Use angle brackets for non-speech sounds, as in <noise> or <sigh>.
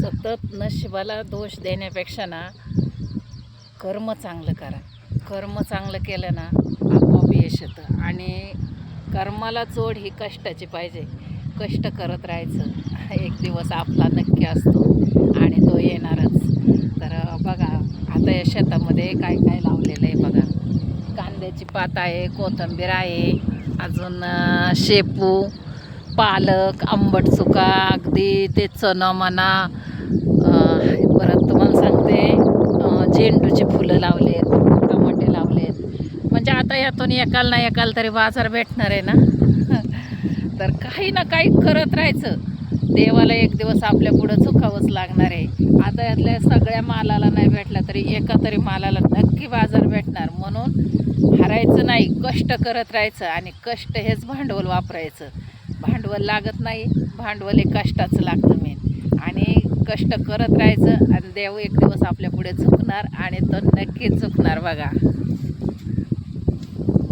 सतत नशिबाला दोष देण्यापेक्षा ना कर्म चांगलं करा. कर्म चांगलं केलं ना आपोआप यश येतं. आणि कर्माला जोड ही कष्टाची पाहिजे. कष्ट करत राहायचं. एक दिवस आपला नक्की असतो आणि तो येणारच. तर बघा आता या शेतामध्ये काय काय लावलेलं आहे बघा. कांद्याची पात आहे कोथिंबीर आहे अजून शेपू पालक आंबट चुका अगदी ते चणं म्हणा परत तुम्हाला सांगते झेंडूची फुलं लावलेत टमाटे लावलेत. म्हणजे आता यातून एकाल ना एकाल तरी बाजार भेटणार आहे ना? <laughs> तर काही ना काही करत राहायचं. देवाला एक दिवस आपल्या पुढं चुकावंच लागणार आहे. आता यातल्या सगळ्या मालाला नाही भेटला तरी एका तरी मालाला नक्की बाजार भेटणार. म्हणून हरायचं नाही कष्ट करत राहायचं आणि कष्ट हेच भांडवल वापरायचं. भांडवल लागत नाही भांडवल हे कष्टाचं लागतं मेन. आणि कष्ट करत राहायचं आणि देव एक दिवस आपल्या पुढे झुकणार आणि तो नक्कीच झुकणार बघा.